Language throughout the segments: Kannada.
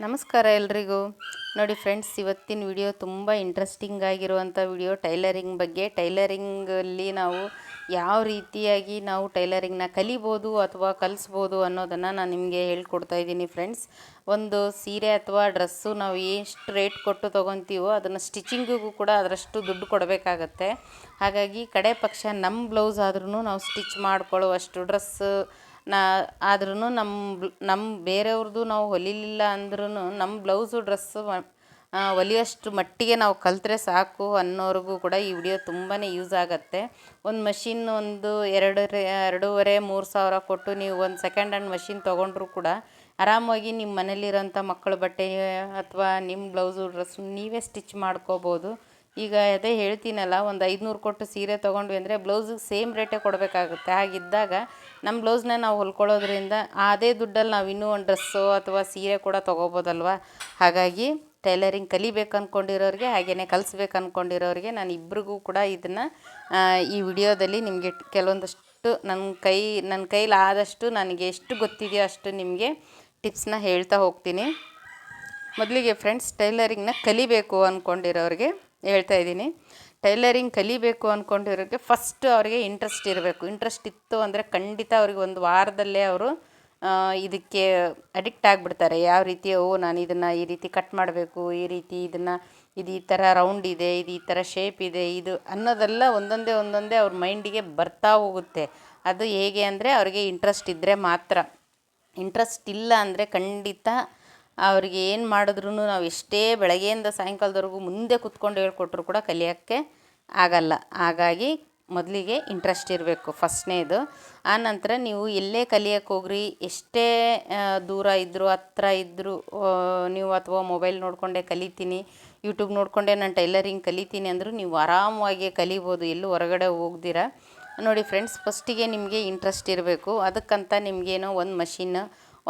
ನಮಸ್ಕಾರ ಎಲ್ರಿಗೂ. ನೋಡಿ ಫ್ರೆಂಡ್ಸ್ ಇವತ್ತಿನ ವಿಡಿಯೋ ತುಂಬ ಇಂಟ್ರೆಸ್ಟಿಂಗ್ ಆಗಿರುವಂಥ ವಿಡಿಯೋ ಟೈಲರಿಂಗ್ ಬಗ್ಗೆ. ಟೈಲರಿಂಗಲ್ಲಿ ನಾವು ಯಾವ ರೀತಿಯಾಗಿ ನಾವು ಟೈಲರಿಂಗ್ನ ಕಲಿಬೋದು ಅಥವಾ ಕಲಿಸ್ಬೋದು ಅನ್ನೋದನ್ನು ನಾನು ನಿಮಗೆ ಹೇಳ್ಕೊಡ್ತಾ ಇದ್ದೀನಿ ಫ್ರೆಂಡ್ಸ್ ಒಂದು ಸೀರೆ ಅಥವಾ ಡ್ರೆಸ್ಸು ನಾವು ಎಷ್ಟು ರೇಟ್ ಕೊಟ್ಟು ತೊಗೊತೀವೋ ಅದನ್ನು ಸ್ಟಿಚಿಂಗಿಗೂ ಕೂಡ ಅದರಷ್ಟು ದುಡ್ಡು ಕೊಡಬೇಕಾಗತ್ತೆ. ಹಾಗಾಗಿ ಕಡೆ ಪಕ್ಷ ನಮ್ಮ ಬ್ಲೌಸ್ ಆದ್ರೂ ನಾವು ಸ್ಟಿಚ್ ಮಾಡ್ಕೊಳ್ಳುವಷ್ಟು ಡ್ರೆಸ್ಸು ನಾ ಆದ್ರೂ ನಮ್ಮ ನಮ್ಮ ಬೇರೆಯವ್ರದ್ದು ನಾವು ಹೊಲಿಲಿಲ್ಲ ಅಂದ್ರೂ ನಮ್ಮ ಬ್ಲೌಸು ಡ್ರೆಸ್ಸು ಹೊಲಿಯೋಷ್ಟು ಮಟ್ಟಿಗೆ ನಾವು ಕಲಿತ್ರೆ ಸಾಕು ಅನ್ನೋರಿಗೂ ಕೂಡ ಈ ವಿಡಿಯೋ ತುಂಬಾ ಯೂಸ್ ಆಗುತ್ತೆ. ಒಂದು ಮಷಿನ್ ಒಂದು ಎರಡು ಎರಡೂವರೆ, ಮೂರು ಸಾವಿರ ಕೊಟ್ಟು ನೀವು ಒಂದು ಸೆಕೆಂಡ್ ಹ್ಯಾಂಡ್ ಮಷಿನ್ ತೊಗೊಂಡ್ರೂ ಕೂಡ ಆರಾಮಾಗಿ ನಿಮ್ಮ ಮನೇಲಿರೋಂಥ ಮಕ್ಕಳ ಬಟ್ಟೆ ಅಥವಾ ನಿಮ್ಮ ಬ್ಲೌಸು, ಡ್ರೆಸ್ಸು ನೀವೇ ಸ್ಟಿಚ್ ಮಾಡ್ಕೋಬೋದು. ಈಗ ಅದೇ ಹೇಳ್ತೀನಲ್ಲ, ಒಂದು ಐದುನೂರು ಕೊಟ್ಟು ಸೀರೆ ತೊಗೊಂಡ್ವಿ ಅಂದರೆ ಬ್ಲೌಸಿಗೆ ಸೇಮ್ ರೇಟೇ ಕೊಡಬೇಕಾಗುತ್ತೆ. ಹಾಗಿದ್ದಾಗ ನಮ್ಮ ಬ್ಲೌಸ್ನ ನಾವು ಹೊಲ್ಕೊಳ್ಳೋದ್ರಿಂದ ಅದೇ ದುಡ್ಡಲ್ಲಿ ನಾವು ಇನ್ನೂ ಒಂದು ಡ್ರೆಸ್ಸು ಅಥವಾ ಸೀರೆ ಕೂಡ ತೊಗೋಬೋದಲ್ವ? ಹಾಗಾಗಿ ಟೈಲರಿಂಗ್ ಕಲಿಬೇಕು ಅಂದ್ಕೊಂಡಿರೋರಿಗೆ ಹಾಗೆಯೇ ಕಲಿಸ್ಬೇಕು ಅಂದ್ಕೊಂಡಿರೋರಿಗೆ ನಾನು ಇಬ್ರಿಗೂ ಕೂಡ ಇದನ್ನು ಈ ವಿಡಿಯೋದಲ್ಲಿ ನಿಮಗೆ ಕೆಲವೊಂದಷ್ಟು ನನ್ನ ಕೈ ನನ್ನ ಕೈಲಾದಷ್ಟು ನನಗೆ ಎಷ್ಟು ಗೊತ್ತಿದೆಯೋ ಅಷ್ಟು ನಿಮಗೆ ಟಿಪ್ಸ್ನ ಹೇಳ್ತಾ ಹೋಗ್ತೀನಿ. ಮೊದಲಿಗೆ ಫ್ರೆಂಡ್ಸ್, ಟೈಲರಿಂಗ್ನ ಕಲಿಬೇಕು ಅಂದ್ಕೊಂಡಿರೋರಿಗೆ ಹೇಳ್ತಾ ಇದ್ದೀನಿ. ಟೈಲರಿಂಗ್ ಕಲಿಬೇಕು ಅಂದ್ಕೊಂಡಿರೋಕ್ಕೆ ಫಸ್ಟ್ ಅವರಿಗೆ ಇಂಟ್ರೆಸ್ಟ್ ಇರಬೇಕು. ಇಂಟ್ರೆಸ್ಟ್ ಇತ್ತು ಅಂದರೆ ಖಂಡಿತ ಅವ್ರಿಗೆ ಒಂದು ವಾರದಲ್ಲೇ ಅವರು ಇದಕ್ಕೆ ಅಡಿಕ್ಟ್ ಆಗಿಬಿಡ್ತಾರೆ. ಯಾವ ರೀತಿ, ಓ, ನಾನು ಇದನ್ನು ಈ ರೀತಿ ಕಟ್ ಮಾಡಬೇಕು, ಈ ರೀತಿ ಇದನ್ನು, ಇದು ಈ ಥರ ರೌಂಡ್ ಇದೆ, ಇದು ಈ ಥರ ಶೇಪ್ ಇದೆ, ಇದು ಅನ್ನೋದೆಲ್ಲ ಒಂದೊಂದೇ ಒಂದೊಂದೇ ಅವ್ರ ಮೈಂಡಿಗೆ ಬರ್ತಾ ಹೋಗುತ್ತೆ. ಅದು ಹೇಗೆ ಅಂದರೆ ಅವ್ರಿಗೆ ಇಂಟ್ರೆಸ್ಟ್ ಇದ್ದರೆ ಮಾತ್ರ. ಇಂಟ್ರೆಸ್ಟ್ ಇಲ್ಲ ಅಂದರೆ ಖಂಡಿತ ಅವ್ರಿಗೆ ಏನು ಮಾಡಿದ್ರೂ ನಾವು ಎಷ್ಟೇ ಬೆಳಗ್ಗೆಯಿಂದ ಸಾಯಂಕಾಲದವರೆಗೂ ಮುಂದೆ ಕುತ್ಕೊಂಡು ಹೇಳ್ಕೊಟ್ರು ಕೂಡ ಕಲಿಯೋಕ್ಕೆ ಆಗಲ್ಲ. ಹಾಗಾಗಿ ಮೊದಲಿಗೆ ಇಂಟ್ರೆಸ್ಟ್ ಇರಬೇಕು ಫಸ್ಟ್ನೇದು. ನಂತರ ನೀವು ಎಲ್ಲೇ ಕಲಿಯೋಕ್ಕೆ ಹೋಗ್ರಿ, ಎಷ್ಟೇ ದೂರ ಇದ್ದರೂ ಹತ್ರ ಇದ್ದರೂ ನೀವು ಅಥವಾ ಮೊಬೈಲ್ ನೋಡಿಕೊಂಡೇ ಕಲಿತೀನಿ ಯೂಟ್ಯೂಬ್ ನೋಡಿಕೊಂಡೇ ನಾನು ಟೈಲರಿಂಗ್ ಕಲಿತೀನಿ ಅಂದರೂ ನೀವು ಆರಾಮವಾಗಿ ಕಲಿಬೋದು, ಎಲ್ಲೂ ಹೊರಗಡೆ ಹೋಗ್ದಿರ. ನೋಡಿ ಫ್ರೆಂಡ್ಸ್ ಫಸ್ಟಿಗೆ ನಿಮಗೆ ಇಂಟ್ರೆಸ್ಟ್ ಇರಬೇಕು. ಅದಕ್ಕಂತ ನಿಮಗೇನೋ ಒಂದು ಮಷಿನ್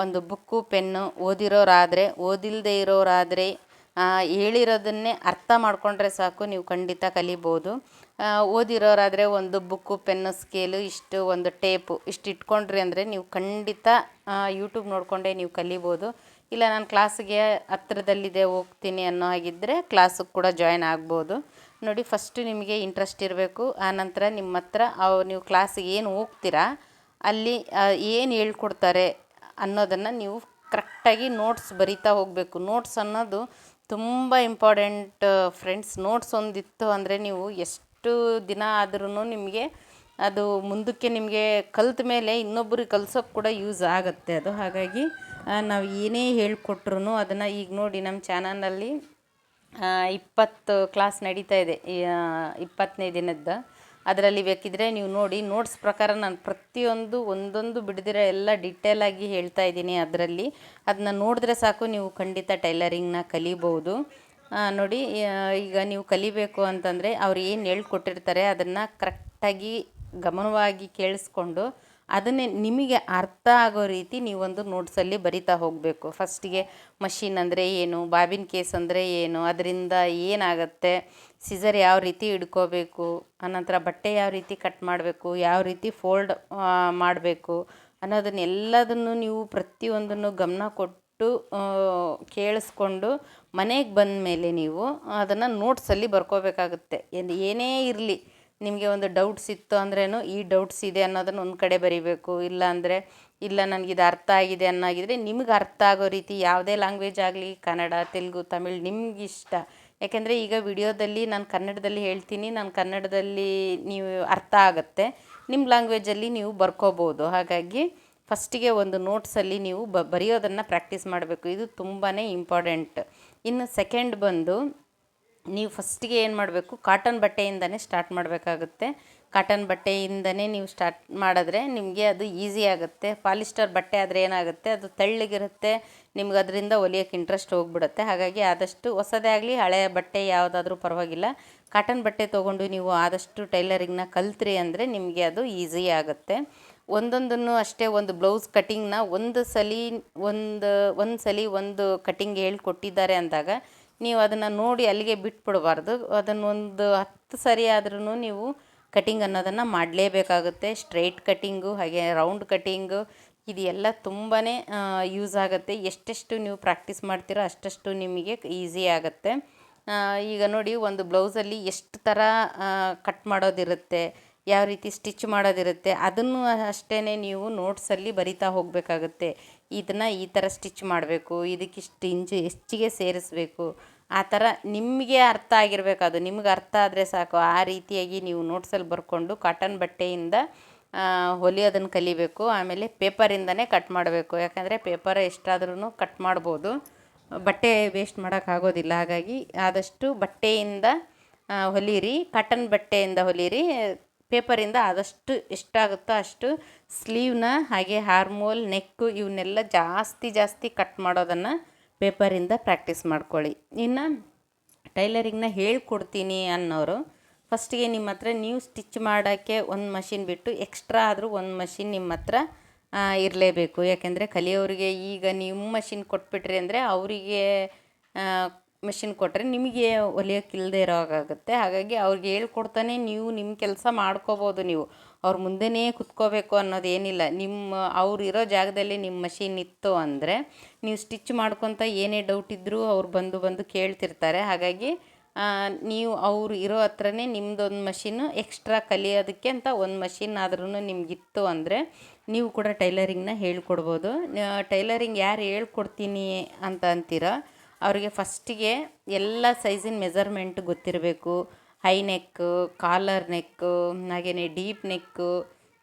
ಒಂದು ಬುಕ್ಕು, ಪೆನ್ನು ಓದಿರೋರಾದರೆ ಓದಿಲ್ಲದೆ ಇರೋರಾದರೆ ಹೇಳಿರೋದನ್ನೇ ಅರ್ಥ ಮಾಡಿಕೊಂಡ್ರೆ ಸಾಕು, ನೀವು ಖಂಡಿತ ಕಲಿಬೋದು. ಓದಿರೋರಾದರೆ ಒಂದು ಬುಕ್ಕು, ಪೆನ್ನು, ಸ್ಕೇಲು, ಇಷ್ಟು ಒಂದು ಟೇಪು ಇಷ್ಟು ಇಟ್ಕೊಂಡ್ರಿ ಅಂದರೆ ನೀವು ಖಂಡಿತ ಯೂಟ್ಯೂಬ್ ನೋಡಿಕೊಂಡೇ ನೀವು ಕಲಿಬೋದು. ಇಲ್ಲ, ನಾನು ಕ್ಲಾಸಿಗೆ ಹತ್ರದಲ್ಲಿದೆ, ಹೋಗ್ತೀನಿ ಅನ್ನೋ ಹಾಗಿದ್ದರೆ ಕ್ಲಾಸಿಗೆ ಕೂಡ ಜಾಯ್ನ್ ಆಗ್ಬೋದು. ನೋಡಿ, ಫಸ್ಟು ನಿಮಗೆ ಇಂಟ್ರೆಸ್ಟ್ ಇರಬೇಕು. ಆನಂತರ ನಿಮ್ಮ ಹತ್ರ ನೀವು ಕ್ಲಾಸಿಗೆ ಏನು ಹೋಗ್ತೀರಾ, ಅಲ್ಲಿ ಏನು ಹೇಳ್ಕೊಡ್ತಾರೆ ಅನ್ನೋದನ್ನು ನೀವು ಕರೆಕ್ಟಾಗಿ ನೋಟ್ಸ್ ಬರಿತಾ ಹೋಗಬೇಕು. ನೋಟ್ಸ್ ಅನ್ನೋದು ತುಂಬ ಇಂಪಾರ್ಟೆಂಟ್ ಫ್ರೆಂಡ್ಸ್ ನೋಟ್ಸ್ ಒಂದಿತ್ತು ಅಂದರೆ ನೀವು ಎಷ್ಟು ದಿನ ಆದ್ರೂ ನಿಮಗೆ ಅದು ಮುಂದಕ್ಕೆ ನಿಮಗೆ ಕಲ್ತ ಮೇಲೆ ಇನ್ನೊಬ್ಬರಿಗೆ ಕಲ್ಸೋಕ್ಕೆ ಕೂಡ ಯೂಸ್ ಆಗುತ್ತೆ ಅದು. ಹಾಗಾಗಿ ನಾವು ಏನೇ ಹೇಳಿಕೊಟ್ರು ಅದನ್ನು ಈಗ ನೋಡಿ ನಮ್ಮ ಚಾನಲಲ್ಲಿ ಇಪ್ಪತ್ತು ಕ್ಲಾಸ್ ನಡೀತಾ ಇದೆ. ಇಪ್ಪತ್ತನೇ ದಿನದ್ದು. ಅದರಲ್ಲಿ ಬೇಕಿದ್ದರೆ ನೀವು ನೋಡಿ ನೋಟ್ಸ್ ಪ್ರಕಾರ ನಾನು ಪ್ರತಿಯೊಂದು, ಒಂದೊಂದು ಬಿಡದಿರೋ ಎಲ್ಲ ಡಿಟೇಲಾಗಿ ಹೇಳ್ತಾ ಇದ್ದೀನಿ ಅದರಲ್ಲಿ. ಅದನ್ನ ನೋಡಿದ್ರೆ ಸಾಕು, ನೀವು ಖಂಡಿತ ಟೈಲರಿಂಗ್ನ ಕಲಿಬೋದು. ನೋಡಿ ಈಗ ನೀವು ಕಲಿಬೇಕು ಅಂತಂದರೆ ಅವ್ರು ಏನು ಹೇಳ್ಕೊಟ್ಟಿರ್ತಾರೆ, ಅದನ್ನು ಕರೆಕ್ಟಾಗಿ ಗಮನವಾಗಿ ಕೇಳಿಸ್ಕೊಂಡು ಅದನ್ನೇ ನಿಮಗೆ ಅರ್ಥ ಆಗೋ ರೀತಿ ನೀವೊಂದು ನೋಟ್ಸಲ್ಲಿ ಬರಿತಾ ಹೋಗಬೇಕು. ಫಸ್ಟಿಗೆ ಮಷಿನ್ ಅಂದರೆ ಏನು, ಬಾಬಿನ್ ಕೇಸ್ ಅಂದರೆ ಏನು, ಅದರಿಂದ ಏನಾಗುತ್ತೆ ಸಿಸರ್ ಯಾವ ರೀತಿ ಹಿಡ್ಕೋಬೇಕು ಆನಂತರ ಬಟ್ಟೆ ಯಾವ ರೀತಿ ಕಟ್ ಮಾಡಬೇಕು, ಯಾವ ರೀತಿ ಫೋಲ್ಡ್ ಮಾಡಬೇಕು ಅನ್ನೋದನ್ನೆಲ್ಲದನ್ನು ನೀವು ಪ್ರತಿಯೊಂದನ್ನು ಗಮನ ಕೊಟ್ಟು ಕೇಳಿಸ್ಕೊಂಡು ಮನೆಗೆ ಬಂದ ಮೇಲೆ ನೀವು ಅದನ್ನು ನೋಟ್ಸಲ್ಲಿ ಬರ್ಕೋಬೇಕಾಗುತ್ತೆ. ಏನೇ ಇರಲಿ. ನಿಮಗೆ ಒಂದು ಡೌಟ್ಸ್ ಇತ್ತು ಅಂದ್ರೇನು, ಈ ಡೌಟ್ಸ್ ಇದೆ ಅನ್ನೋದನ್ನು ಒಂದು ಕಡೆ ಬರಿಬೇಕು. ಇಲ್ಲ ಅಂದರೆ, ಇಲ್ಲ ನನಗೆ ಇದು ಅರ್ಥ ಆಗಿದೆ ಅನ್ನೋಗಿದ್ರೆ ನಿಮ್ಗೆ ಅರ್ಥ ಆಗೋ ರೀತಿ ಯಾವುದೇ ಲ್ಯಾಂಗ್ವೇಜ್ ಆಗಲಿ, ಕನ್ನಡ, ತೆಲುಗು, ತಮಿಳ್ ನಿಮ್ಗೆ ಇಷ್ಟ ಯಾಕೆಂದರೆ ಈಗ ವಿಡಿಯೋದಲ್ಲಿ ನಾನು ಕನ್ನಡದಲ್ಲಿ ಹೇಳ್ತೀನಿ, ನಾನು ಕನ್ನಡದಲ್ಲಿ ನೀವು ಅರ್ಥ ಆಗುತ್ತೆ. ನಿಮ್ಮ ಲ್ಯಾಂಗ್ವೇಜಲ್ಲಿ ನೀವು ಬರ್ಕೋಬೋದು. ಹಾಗಾಗಿ ಫಸ್ಟಿಗೆ ಒಂದು ನೋಟ್ಸಲ್ಲಿ ನೀವು ಬ, ಬರೆಯೋದನ್ನು ಪ್ರಾಕ್ಟೀಸ್ ಮಾಡಬೇಕು. ಇದು ತುಂಬಾ ಇಂಪಾರ್ಟೆಂಟ್ ಇನ್ನು ಸೆಕೆಂಡ್ ಬಂದು ನೀವು ಫಸ್ಟಿಗೆ ಏನು ಮಾಡಬೇಕು? ಕಾಟನ್ ಬಟ್ಟೆಯಿಂದನೇ ಸ್ಟಾರ್ಟ್ ಮಾಡಬೇಕಾಗುತ್ತೆ. ಕಾಟನ್ ಬಟ್ಟೆಯಿಂದನೇ ನೀವು ಸ್ಟಾರ್ಟ್ ಮಾಡಿದ್ರೆ ನಿಮಗೆ ಅದು ಈಸಿ ಆಗುತ್ತೆ. ಪಾಲಿಸ್ಟರ್ ಬಟ್ಟೆ ಆದರೆ ಏನಾಗುತ್ತೆ? ಅದು ತೆಳ್ಳಗಿರುತ್ತೆ. ನಿಮ್ಗೆ ಅದರಿಂದ ಹೊಲಿಯೋಕ್ಕೆ ಇಂಟ್ರೆಸ್ಟ್ ಹೋಗ್ಬಿಡುತ್ತೆ. ಹಾಗಾಗಿ ಆದಷ್ಟು ಹೊಸದೇ ಆಗಲಿ ಹಳೆಯ ಬಟ್ಟೆ ಯಾವುದಾದ್ರೂ ಪರವಾಗಿಲ್ಲ. ಕಾಟನ್ ಬಟ್ಟೆ ತೊಗೊಂಡು ನೀವು ಆದಷ್ಟು ಟೈಲರಿಂಗ್ನ ಕಲ್ತ್ರಿ ಅಂದರೆ ನಿಮಗೆ ಅದು ಈಸಿ ಆಗುತ್ತೆ. ಒಂದೊಂದನ್ನು ಅಷ್ಟೇ ಒಂದು ಬ್ಲೌಸ್ ಕಟಿಂಗ್ನ ಒಂದು ಸಲ, ಒಂದು ಒಂದು ಸಲ ಒಂದು ಕಟಿಂಗ್ ಹೇಳ್ಕೊಟ್ಟಿದ್ದಾರೆ ಅಂದಾಗ ನೀವು ಅದನ್ನು ನೋಡಿ ಅಲ್ಲಿಗೆ ಬಿಟ್ಬಿಡಬಾರ್ದು. ಅದನ್ನೊಂದು ಹತ್ತು ಸರಿ ಆದ್ರೂ ನೀವು ಕಟಿಂಗ್ ಅನ್ನೋದನ್ನು ಮಾಡಲೇಬೇಕಾಗುತ್ತೆ. ಸ್ಟ್ರೈಟ್ ಕಟಿಂಗು ಹಾಗೆ ರೌಂಡ್ ಕಟಿಂಗು ಇದು ಎಲ್ಲ ತುಂಬಾ ಯೂಸ್ ಆಗುತ್ತೆ. ಎಷ್ಟೆಷ್ಟು ನೀವು ಪ್ರಾಕ್ಟೀಸ್ ಮಾಡ್ತೀರೋ ಅಷ್ಟಷ್ಟು ನಿಮಗೆ ಈಸಿ ಆಗುತ್ತೆ. ಈಗ ನೋಡಿ ಒಂದು ಬ್ಲೌಸಲ್ಲಿ ಎಷ್ಟು ಥರ ಕಟ್ ಮಾಡೋದಿರುತ್ತೆ. ಯಾವ ರೀತಿ ಸ್ಟಿಚ್ ಮಾಡೋದಿರುತ್ತೆ, ಅದನ್ನು ಅಷ್ಟೇ ನೀವು ನೋಟ್ಸಲ್ಲಿ ಬರಿತಾ ಹೋಗಬೇಕಾಗುತ್ತೆ. ಇದನ್ನು ಈ ಥರ ಸ್ಟಿಚ್ ಮಾಡಬೇಕು, ಇದಕ್ಕೆ ಇಷ್ಟು ಇಂಚು ಹೆಚ್ಚಿಗೆ ಸೇರಿಸ್ಬೇಕು. ಆ ಥರ ನಿಮಗೆ ಅರ್ಥ ಆಗಿರಬೇಕು, ಅದು ನಿಮ್ಗೆ ಅರ್ಥ ಆದರೆ ಸಾಕು. ಆ ರೀತಿಯಾಗಿ ನೀವು ನೋಟ್ಸಲ್ಲಿ ಬರ್ಕೊಂಡು ಕಾಟನ್ ಬಟ್ಟೆಯಿಂದ ಹೊಲಿಯೋದನ್ನು ಕಲಿಬೇಕು, ಆಮೇಲೆ ಪೇಪರಿಂದನೇ ಕಟ್ ಮಾಡಬೇಕು. ಯಾಕಂದರೆ ಪೇಪರ್ ಎಷ್ಟಾದ್ರೂ ಕಟ್ ಮಾಡ್ಬೋದು. ಬಟ್ಟೆ ವೇಸ್ಟ್ ಮಾಡೋಕ್ಕಾಗೋದಿಲ್ಲ ಹಾಗಾಗಿ ಆದಷ್ಟು ಬಟ್ಟೆಯಿಂದ ಹೊಲೀರಿ ಕಾಟನ್ ಬಟ್ಟೆಯಿಂದ ಹೊಲೀರಿ ಪೇಪರಿಂದ ಆದಷ್ಟು ಎಷ್ಟಾಗುತ್ತೋ ಅಷ್ಟು ಸ್ಲೀವ್ನ, ಹಾಗೆ ಹಾರ್ಮೋಲ್, ನೆಕ್ಕು ಇವನ್ನೆಲ್ಲ ಜಾಸ್ತಿ ಜಾಸ್ತಿ ಕಟ್ ಮಾಡೋದನ್ನು ಪೇಪರಿಂದ ಪ್ರಾಕ್ಟೀಸ್ ಮಾಡ್ಕೊಳ್ಳಿ. ಇನ್ನು ಟೈಲರಿಂಗ್ನ ಹೇಳ್ಕೊಡ್ತೀನಿ ಅನ್ನೋರು, ಫಸ್ಟಿಗೆ ನಿಮ್ಮ ಹತ್ರ ನೀವು ಸ್ಟಿಚ್ ಮಾಡೋಕ್ಕೆ ಒಂದು ಮಷಿನ್ ಬಿಟ್ಟು ಎಕ್ಸ್ಟ್ರಾ ಆದರೂ ಒಂದು ಮಷಿನ್ ನಿಮ್ಮ ಹತ್ರ ಇರಲೇಬೇಕು. ಯಾಕೆಂದರೆ ಕಲಿಯೋರಿಗೆ ಈಗ ನಿಮ್ಮ ಮಷಿನ್ ಕೊಟ್ಬಿಟ್ರಿ ಅಂದರೆ ಅವರಿಗೆ ಮೆಷಿನ್ ಕೊಟ್ಟರೆ ನಿಮಗೆ ಹೊಲಿಯೋಕ್ಕಿಲ್ಲದೆ ಇರೋ ಹಾಗಾಗುತ್ತೆ ಹಾಗಾಗಿ ಅವ್ರಿಗೆ ಹೇಳ್ಕೊಡ್ತಾನೆ ನೀವು ನಿಮ್ಮ ಕೆಲಸ ಮಾಡ್ಕೋಬೋದು ನೀವು. ಅವ್ರ ಮುಂದೆನೇ ಕುತ್ಕೋಬೇಕು ಅನ್ನೋದೇನಿಲ್ಲ. ನಿಮ್ಮ ಅವ್ರು ಇರೋ ಜಾಗದಲ್ಲಿ ನಿಮ್ಮ ಮಷಿನ್ ಇತ್ತು ಅಂದರೆ ನೀವು ಸ್ಟಿಚ್ ಮಾಡ್ಕೊತ ಏನೇ ಡೌಟ್ ಇದ್ದರೂ ಅವ್ರು ಬಂದು ಬಂದು ಕೇಳ್ತಿರ್ತಾರೆ. ಹಾಗಾಗಿ ನೀವು ಅವ್ರು ಇರೋ ಹತ್ರನೇ ನಿಮ್ಮದೊಂದು ಮಷಿನ್ನು ಎಕ್ಸ್ಟ್ರಾ ಕಲಿಯೋದಕ್ಕೆ ಅಂತ ಒಂದು ಮಷಿನ್ ಆದ್ರೂ ನಿಮಗಿತ್ತು ಅಂದರೆ ನೀವು ಕೂಡ ಟೈಲರಿಂಗ್ನ ಹೇಳ್ಕೊಡ್ಬೋದು. ಟೈಲರಿಂಗ್ ಯಾರು ಹೇಳ್ಕೊಡ್ತೀನಿ ಅಂತ ಅಂತೀರ? ಅವರಿಗೆ ಫಸ್ಟಿಗೆ ಎಲ್ಲ ಸೈಜಿನ ಮೆಜರ್ಮೆಂಟ್ ಗೊತ್ತಿರಬೇಕು. ಹೈ ನೆಕ್ಕು ಕಾಲರ್ ನೆಕ್ಕು ಹಾಗೆಯೇ ಡೀಪ್ ನೆಕ್ಕು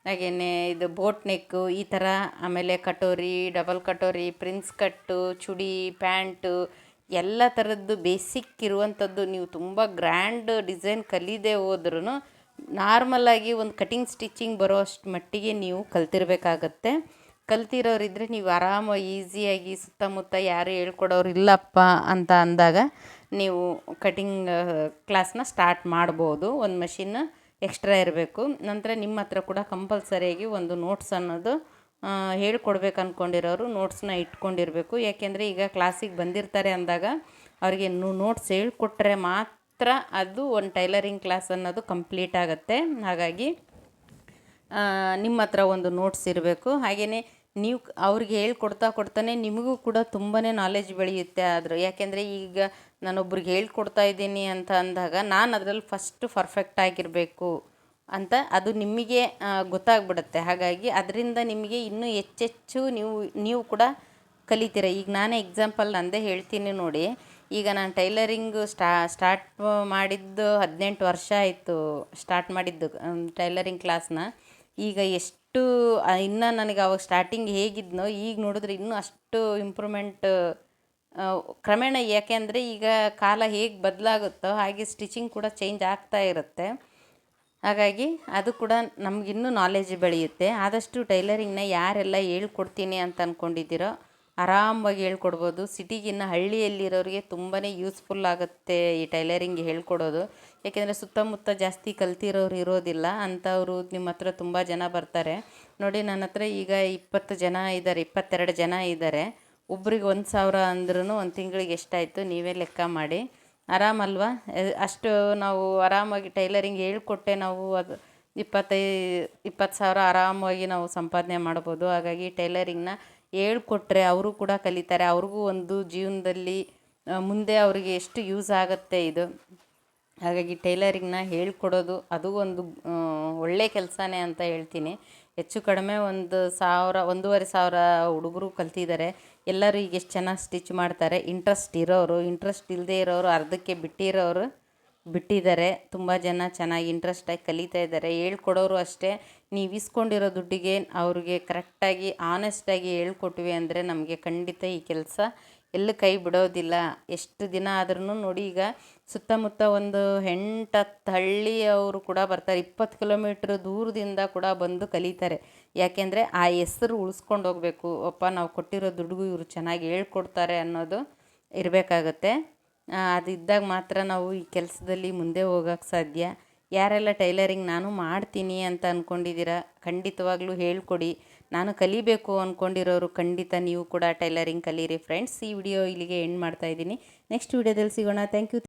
ಹಾಗೆಯೇ ಇದು ಬೋಟ್ ನೆಕ್ಕು ಈ ಥರ ಆಮೇಲೆ ಕಟೋರಿ, ಡಬಲ್ ಕಟೋರಿ, ಪ್ರಿನ್ಸ್ ಕಟ್ಟು, ಚುಡಿ, ಪ್ಯಾಂಟು, ಎಲ್ಲ ಥರದ್ದು ಬೇಸಿಕ್ ಇರುವಂಥದ್ದು ನೀವು ತುಂಬ ಗ್ರ್ಯಾಂಡ್ ಡಿಸೈನ್ ಕಲಿದೇ ಹೋದ್ರೂ ನಾರ್ಮಲಾಗಿ ಒಂದು ಕಟಿಂಗ್ ಸ್ಟಿಚಿಂಗ್ ಬರೋ ಅಷ್ಟು ಮಟ್ಟಿಗೆ ನೀವು ಕಲ್ತಿರ್ಬೇಕಾಗತ್ತೆ. ಕಲ್ತಿರೋರಿದ್ದರೆ ನೀವು ಆರಾಮಾಗಿ ಈಸಿಯಾಗಿ ಸುತ್ತಮುತ್ತ ಯಾರು ಹೇಳ್ಕೊಡೋರು ಇಲ್ಲಪ್ಪ ಅಂತ ಅಂದಾಗ ನೀವು ಕಟಿಂಗ್ ಕ್ಲಾಸ್ನ ಸ್ಟಾರ್ಟ್ ಮಾಡ್ಬೋದು. ಒಂದು ಮಷಿನ್ ಎಕ್ಸ್ಟ್ರಾ ಇರಬೇಕು. ನಂತರ ನಿಮ್ಮ ಹತ್ರ ಕೂಡ ಕಂಪಲ್ಸರಿಯಾಗಿ ಒಂದು ನೋಟ್ಸ್ ಅನ್ನೋದು ಹೇಳ್ಕೊಡ್ಬೇಕು ಅಂದ್ಕೊಂಡಿರೋರು ನೋಟ್ಸ್ನ ಇಟ್ಕೊಂಡಿರಬೇಕು. ಯಾಕೆಂದರೆ ಈಗ ಕ್ಲಾಸಿಗೆ ಬಂದಿರ್ತಾರೆ ಅಂದಾಗ ಅವರಿಗೆ ನೋಟ್ಸ್ ಹೇಳ್ಕೊಟ್ರೆ ಮಾತ್ರ ಅದು ಒಂದು ಟೈಲರಿಂಗ್ ಕ್ಲಾಸ್ ಅನ್ನೋದು ಕಂಪ್ಲೀಟ್ ಆಗುತ್ತೆ. ಹಾಗಾಗಿ ನಿಮ್ಮ ಹತ್ರ ಒಂದು ನೋಟ್ಸ್ ಇರಬೇಕು. ಹಾಗೆಯೇ ನೀವು ಅವ್ರಿಗೆ ಹೇಳ್ಕೊಡ್ತಾ ಕೊಡ್ತಾನೆ ನಿಮಗೂ ಕೂಡ ತುಂಬಾ ನಾಲೆಜ್ ಬೆಳೆಯುತ್ತೆ ಆದರೂ. ಯಾಕೆಂದರೆ ಈಗ ನಾನೊಬ್ರಿಗೆ ಹೇಳ್ಕೊಡ್ತಾ ಇದ್ದೀನಿ ಅಂತ ಅಂದಾಗ ನಾನು ಅದರಲ್ಲಿ ಫಸ್ಟ್ ಪರ್ಫೆಕ್ಟ್ ಆಗಿರಬೇಕು ಅಂತ ಅದು ನಿಮಗೆ ಗೊತ್ತಾಗ್ಬಿಡುತ್ತೆ. ಹಾಗಾಗಿ ಅದರಿಂದ ನಿಮಗೆ ಇನ್ನೂ ಹೆಚ್ಚೆಚ್ಚು ನೀವು ನೀವು ಕೂಡ ಕಲಿತೀರ. ಈಗ ನಾನೇ ಎಕ್ಸಾಂಪಲ್ ನಂದೇ ಹೇಳ್ತೀನಿ ನೋಡಿ. ಈಗ ನಾನು ಟೈಲರಿಂಗ್ ಸ್ಟಾ ಸ್ಟಾರ್ಟ್ ಮಾಡಿದ್ದು ಹದಿನೆಂಟು ವರ್ಷ ಆಯಿತು. ಸ್ಟಾರ್ಟ್ ಮಾಡಿದ್ದು ಟೈಲರಿಂಗ್ ಕ್ಲಾಸ್ನ ಈಗ ಎಷ್ಟು ಇನ್ನು ನನಗೆ ಅವಾಗ ಸ್ಟಾರ್ಟಿಂಗ್ ಹೇಗಿದ್ನೋ ಈಗ ನೋಡಿದ್ರೆ ಇನ್ನೂ ಅಷ್ಟು ಇಂಪ್ರೂವ್ಮೆಂಟ್ ಕ್ರಮೇಣ ಯಾಕೆಂದರೆ ಈಗ ಕಾಲ ಹೇಗೆ ಬದಲಾಗುತ್ತೋ ಹಾಗೆ ಸ್ಟಿಚಿಂಗ್ ಕೂಡ ಚೇಂಜ್ ಆಗ್ತಾ ಇರುತ್ತೆ. ಹಾಗಾಗಿ ಅದು ಕೂಡ ನಮಗಿನ್ನೂ ನಾಲೆಜ್ ಬೆಳೆಯುತ್ತೆ. ಆದಷ್ಟು ಟೈಲರಿಂಗ್ನ ಯಾರೆಲ್ಲ ಹೇಳ್ಕೊಡ್ತೀನಿ ಅಂತ ಅಂದ್ಕೊಂಡಿದ್ದೀರೋ ಆರಾಮಾಗಿ ಹೇಳ್ಕೊಡ್ಬೋದು. ಸಿಟಿಗಿನ್ನ ಹಳ್ಳಿಯಲ್ಲಿರೋರಿಗೆ ತುಂಬಾ ಯೂಸ್ಫುಲ್ ಆಗುತ್ತೆ ಈ ಟೈಲರಿಂಗ್ ಹೇಳ್ಕೊಡೋದು. ಏಕೆಂದರೆ ಸುತ್ತಮುತ್ತ ಜಾಸ್ತಿ ಕಲ್ತಿರೋರು ಇರೋದಿಲ್ಲ. ಅಂಥವರು ನಿಮ್ಮ ಹತ್ರ ತುಂಬ ಜನ ಬರ್ತಾರೆ. ನೋಡಿ, ನನ್ನ ಹತ್ರ ಈಗ ಇಪ್ಪತ್ತು ಜನ ಇದ್ದಾರೆ, ಇಪ್ಪತ್ತೆರಡು ಜನ ಇದ್ದಾರೆ. ಒಬ್ರಿಗೆ ಒಂದು ಸಾವಿರ ಅಂದ್ರೂ ಒಂದು ತಿಂಗಳಿಗೆ ಎಷ್ಟಾಯಿತು, ನೀವೇ ಲೆಕ್ಕ ಮಾಡಿ. ಆರಾಮಲ್ವಾ? ಅಷ್ಟು ನಾವು ಆರಾಮಾಗಿ ಟೈಲರಿಂಗ್ ಹೇಳ್ಕೊಟ್ಟೆ ನಾವು ಅದು ಇಪ್ಪತ್ತೈ, ಇಪ್ಪತ್ತು ಸಾವಿರ ಆರಾಮವಾಗಿ ನಾವು ಸಂಪಾದನೆ ಮಾಡ್ಬೋದು. ಹಾಗಾಗಿ ಟೈಲರಿಂಗ್ನ ಹೇಳ್ಕೊಟ್ರೆ ಅವರು ಕೂಡ ಕಲಿತಾರೆ. ಅವ್ರಿಗೂ ಒಂದು ಜೀವನದಲ್ಲಿ ಮುಂದೆ ಅವರಿಗೆ ಎಷ್ಟು ಯೂಸ್ ಆಗುತ್ತೆ ಇದು. ಹಾಗಾಗಿ ಟೈಲರಿಂಗ್ನ ಹೇಳ್ಕೊಡೋದು ಅದು ಒಂದು ಒಳ್ಳೆ ಕೆಲಸನೇ ಅಂತ ಹೇಳ್ತೀನಿ. ಹೆಚ್ಚು ಕಡಿಮೆ ಒಂದು ಸಾವಿರ, ಒಂದೂವರೆ ಸಾವಿರ ಹುಡುಗರು ಕಲ್ತಿದ್ದಾರೆ. ಎಲ್ಲರೂ ಈಗ ಎಷ್ಟು ಚೆನ್ನಾಗಿ ಸ್ಟಿಚ್ ಮಾಡ್ತಾರೆ. ಇಂಟ್ರೆಸ್ಟ್ ಇರೋರು, ಇಂಟ್ರೆಸ್ಟ್ ಇಲ್ಲದೇ ಇರೋರು, ಅರ್ಧಕ್ಕೆ ಬಿಟ್ಟಿರೋರು ಬಿಟ್ಟಿದ್ದಾರೆ. ತುಂಬ ಜನ ಚೆನ್ನಾಗಿ ಇಂಟ್ರೆಸ್ಟಾಗಿ ಕಲಿತಾ ಇದ್ದಾರೆ. ಹೇಳ್ಕೊಡೋರು ಅಷ್ಟೇ. ನೀವು ಇಸ್ಕೊಂಡಿರೋ ದುಡ್ಡಿಗೆ ಅವ್ರಿಗೆ ಕರೆಕ್ಟಾಗಿ ಆನೆಸ್ಟಾಗಿ ಹೇಳ್ಕೊಟ್ವಿ ಅಂದರೆ ನಮಗೆ ಖಂಡಿತ ಈ ಕೆಲಸ ಎಲ್ಲೂ ಕೈ ಬಿಡೋದಿಲ್ಲ. ಎಷ್ಟು ದಿನ ಆದ್ರೂ ನೋಡಿ ಈಗ ಸುತ್ತಮುತ್ತ ಒಂದು ಎಂಟು, ಹತ್ತು ಹಳ್ಳಿಯವರು ಕೂಡ ಬರ್ತಾರೆ. ಇಪ್ಪತ್ತು ಕಿಲೋಮೀಟ್ರ್ ದೂರದಿಂದ ಕೂಡ ಬಂದು ಕಲಿತಾರೆ. ಯಾಕೆಂದರೆ ಆ ಹೆಸರು ಉಳಿಸ್ಕೊಂಡು ಹೋಗಬೇಕು. ಅಪ್ಪ, ನಾವು ಕೊಟ್ಟಿರೋ ದುಡ್ಡಿಗೂ ಇವರು ಚೆನ್ನಾಗಿ ಹೇಳ್ಕೊಡ್ತಾರೆ ಅನ್ನೋದು ಇರಬೇಕಾಗತ್ತೆ. ಅದು ಇದ್ದಾಗ ಮಾತ್ರ ನಾವು ಈ ಕೆಲಸದಲ್ಲಿ ಮುಂದೆ ಹೋಗೋಕ್ಕೆ ಸಾಧ್ಯ. ಯಾರೆಲ್ಲ ಟೈಲರಿಂಗ್ ನಾನು ಮಾಡ್ತೀನಿ ಅಂತ ಅಂದ್ಕೊಂಡಿದ್ದೀರಾ ಖಂಡಿತವಾಗ್ಲೂ ಹೇಳ್ಕೊಡಿ. ನಾನು ಕಲಿಬೇಕು ಅಂದ್ಕೊಂಡಿರೋರು ಖಂಡಿತ ನೀವು ಕೂಡ ಟೈಲರಿಂಗ್ ಕಲೀರಿ. ಫ್ರೆಂಡ್ಸ್ ಈ ವಿಡಿಯೋ ಇಲ್ಲಿಗೆ ಎಂಡ್ ಮಾಡ್ತಾ ಇದ್ದೀನಿ. ನೆಕ್ಸ್ಟ್ ವಿಡಿಯೋದಲ್ಲಿ ಸಿಗೋಣ. Thank you